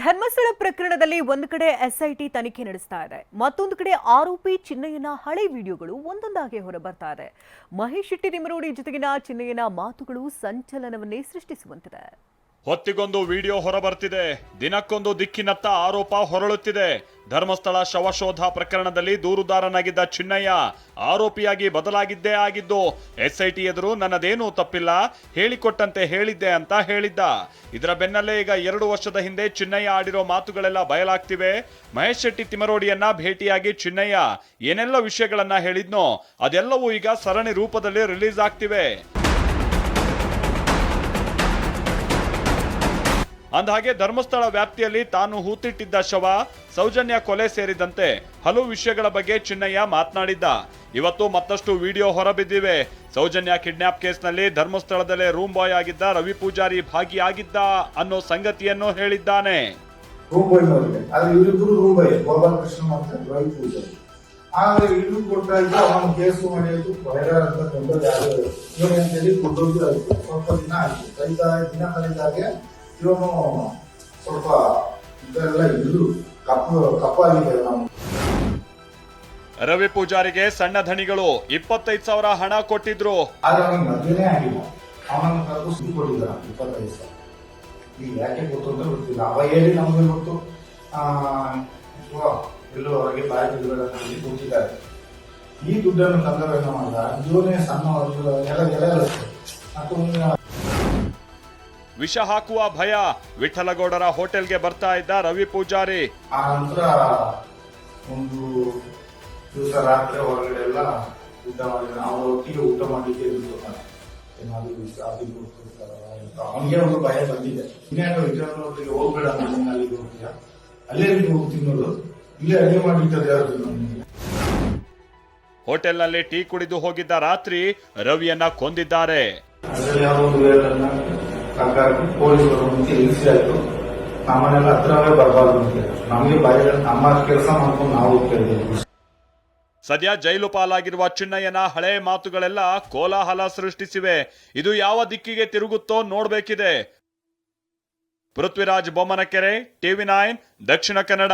ಧರ್ಮಸ್ಥಳ ಪ್ರಕರಣದಲ್ಲಿ ಒಂದು ಕಡೆ ಎಸ್ಐಟಿ ತನಿಖೆ ನಡೆಸ್ತಾ ಇದೆ. ಮತ್ತೊಂದು ಕಡೆ ಆರೋಪಿ ಚಿನ್ನಯ್ಯನ ಹಳೆ ವಿಡಿಯೋಗಳು ಒಂದೊಂದಾಗಿ ಹೊರಬರ್ತಾ ಇದೆ. ಮಹೇಶ್ ಶೆಟ್ಟಿ ನಿಮರೋಡಿ ಜೊತೆಗಿನ ಚಿನ್ನಯ್ಯನ ಮಾತುಗಳು ಸಂಚಲನವನ್ನೇ ಸೃಷ್ಟಿಸುವಂತಿದೆ. ಹೊತ್ತಿಗೊಂದು ವಿಡಿಯೋ ಹೊರಬರ್ತಿದೆ. ದಿನಕ್ಕೊಂದು ದಿಕ್ಕಿನತ್ತ ಆರೋಪ ಹೊರಳುತ್ತಿದೆ. ಧರ್ಮಸ್ಥಳ ಶವಶೋಧ ಪ್ರಕರಣದಲ್ಲಿ ದೂರುದಾರನಾಗಿದ್ದ ಚಿನ್ನಯ್ಯ ಆರೋಪಿಯಾಗಿ ಬದಲಾಗಿದ್ದೇ ಆಗಿದ್ದು, ಎಸ್ಐಟಿ ಎದುರು ನನ್ನದೇನೂ ತಪ್ಪಿಲ್ಲ, ಹೇಳಿಕೊಟ್ಟಂತೆ ಹೇಳಿದ್ದೆ ಅಂತ ಹೇಳಿದ್ದ. ಇದರ ಬೆನ್ನಲ್ಲೇ ಈಗ ಎರಡು ವರ್ಷದ ಹಿಂದೆ ಚಿನ್ನಯ್ಯ ಆಡಿರೋ ಮಾತುಗಳೆಲ್ಲ ಬಯಲಾಗ್ತಿವೆ. ಮಹೇಶ್ ಶೆಟ್ಟಿ ತಿಮರೋಡಿಯನ್ನ ಭೇಟಿಯಾಗಿ ಚಿನ್ನಯ್ಯ ಏನೆಲ್ಲ ವಿಷಯಗಳನ್ನ ಹೇಳಿದ್ನೋ, ಅದೆಲ್ಲವೂ ಈಗ ಸರಣಿ ರೂಪದಲ್ಲಿ ರಿಲೀಸ್ ಆಗ್ತಿವೆ. ಅಂದಹಾಗೆ ಧರ್ಮಸ್ಥಳ ವ್ಯಾಪ್ತಿಯಲ್ಲಿ ತಾನು ಹೂತಿಟ್ಟಿದ್ದ ಶವ ಸೌಜನ್ಯ ಕೊಲೆ ಸೇರಿದಂತೆ ಹಲವು ವಿಷಯಗಳ ಬಗ್ಗೆ ಚಿನ್ನಯ್ಯ ಮಾತನಾಡಿದ್ದ. ಇವತ್ತು ಮತ್ತಷ್ಟು ವಿಡಿಯೋ ಹೊರಬಿದ್ದಿವೆ. ಸೌಜನ್ಯ ಕಿಡ್ನಾಪ್ ಕೇಸ್ನಲ್ಲಿ ಧರ್ಮಸ್ಥಳದಲ್ಲೇ ರೂಮ್ ಬಾಯ್ ಆಗಿದ್ದ ರವಿ ಪೂಜಾರಿ ಭಾಗಿಯಾಗಿದ್ದ ಅನ್ನೋ ಸಂಗತಿಯನ್ನು ಹೇಳಿದ್ದಾನೆ. ರೂಮ್ ಬಾಯ್ ಆದ್ರೆ ಇವರಿಬ್ಬರು ರೂಮ್ ಬಾಯ್ ಗೋಪಾಲ ಕೃಷ್ಣ ಮತ್ತೆ ರವಿ ಪೂಜಾರಿ. ಆದ್ರೆ ಇದು ಕೊಡ್ತಾ ಇದ್ದು ಅವನ ಕೇಸು ಮಾಡಿದ್ದು ವೈರಲ್ ಅಂತ ತೊಂದರೆ ಆಗಿದೆ ಇವನಂತೇಳಿ ಕೊಟ್ಟೋದು ಆಯ್ತು ಸ್ವಲ್ಪ ದಿನ ಆಯ್ತು. ಕಲಿತ ದಿನ ಕಲಿತಾಗೆ ಇವನು ಸ್ವಲ್ಪ ಇದೆಲ್ಲ ಇದ್ದು ಕಪ್ಪು ಕಪ್ಪಾಗಿದೆ ನಾವು ರವಿ ಪೂಜಾರಿಗೆ ಸಣ್ಣ ಧಣಿಗಳು ಇಪ್ಪತ್ತೈದು ಸಾವಿರ ಹಣ ಕೊಟ್ಟಿದ್ರು. ಆದ್ರೆ ಅವನಿಗೆ ಮದುವೆನೇ ಆಗಿಲ್ಲ. ಅವನನ್ನು ಕರೆದು ಸುದ್ದಿ ಇಪ್ಪತ್ತೈದು ಸಾವಿರ. ಈಗ ಯಾಕೆ ಗೊತ್ತು ಅಂತ ಗೊತ್ತಿಲ್ಲ. ಅವ ಹೇಳಿ ನಮಗೆ ಗೊತ್ತು. ಎಲ್ಲೋ ಹೊರಗೆ ಬಾಯಿ ಬಿಡಬೇಡ ಕೂತಿದ್ದಾರೆ. ಈ ದುಡ್ಡನ್ನು ಕಂದರ ಮಾಡಿದ ಇವನೇ ಸಣ್ಣ ಎಲ್ಲ ಎಲ್ಲ ಇರುತ್ತೆ ಮತ್ತು ವಿಷ ಹಾಕುವ ಭಯ ವಿಠಲಗೌಡರ ಹೋಟೆಲ್ಗೆ ಬರ್ತಾ ಇದ್ದ ರವಿ ಪೂಜಾರಿ. ಆ ನಂತರ ಒಂದು ದಿವಸ ರಾತ್ರಿ ಹೊರಗಡೆ ಎಲ್ಲ ಊಟ ಮಾಡಿದ್ರೆ ಅವರ ಒಟ್ಟಿಗೆ ಊಟ ಮಾಡಲಿಕ್ಕೆ ಇರ್ತಾರೆ ಏನಾದ್ರು ವಿಷ ಅಂತ. ಅವನಿಗೆ ಒಂದು ಭಯ ಬಂದಿದೆ. ಇನ್ನೇನು ವಿಚಾರದೊಟ್ಟಿಗೆ ಹೋಗ್ಬೇಡ ನೀನು ಅಲ್ಲಿಗೆ ಹೋಗ್ತೀಯ ಅಲ್ಲೇ ನೀವು ಹೋಗಿ ತಿನ್ನೋದು. ಇಲ್ಲೇ ಅಡಿಗೆ ಮಾಡಿದ್ದಾರೆ ಯಾರು ಹೋಟೆಲ್ನಲ್ಲಿ ಟೀ ಕುಡಿದು ಹೋಗಿದ್ದ ರಾತ್ರಿ ರವಿಯನ್ನ ಕೊಂದಿದ್ದಾರೆ. ಅದರಲ್ಲಿ ಯಾವುದೋ ಒಂದು ಸರ್ಕಾರ ಪೊಲೀಸರು ಮುಂಚೆ ಇಳಿಸಿ ಆಯ್ತು ನಮ್ಮನೆಲ್ಲ ಹತ್ರವೇ ಬರಬಾರ್ದು ಅಂತ ನಮಗೆ ಬಾಯಿ ನಮ್ಮ ಕೆಲಸ ಮಾಡ್ಕೊಂಡು ನಾವು ಹೋಗ್ತಾ ಸದ್ಯ ಜೈಲು ಪಾಲಾಗಿರುವ ಚಿನ್ನಯ್ಯನ ಹಳೆ ಮಾತುಗಳೆಲ್ಲ ಕೋಲಾಹಲ ಸೃಷ್ಟಿಸಿವೆ. ಇದು ಯಾವ ದಿಕ್ಕಿಗೆ ತಿರುಗುತ್ತೋ ನೋಡ್ಬೇಕಿದೆ. Prithviraj Bommanakere, TV nine, Dakshina Kannada.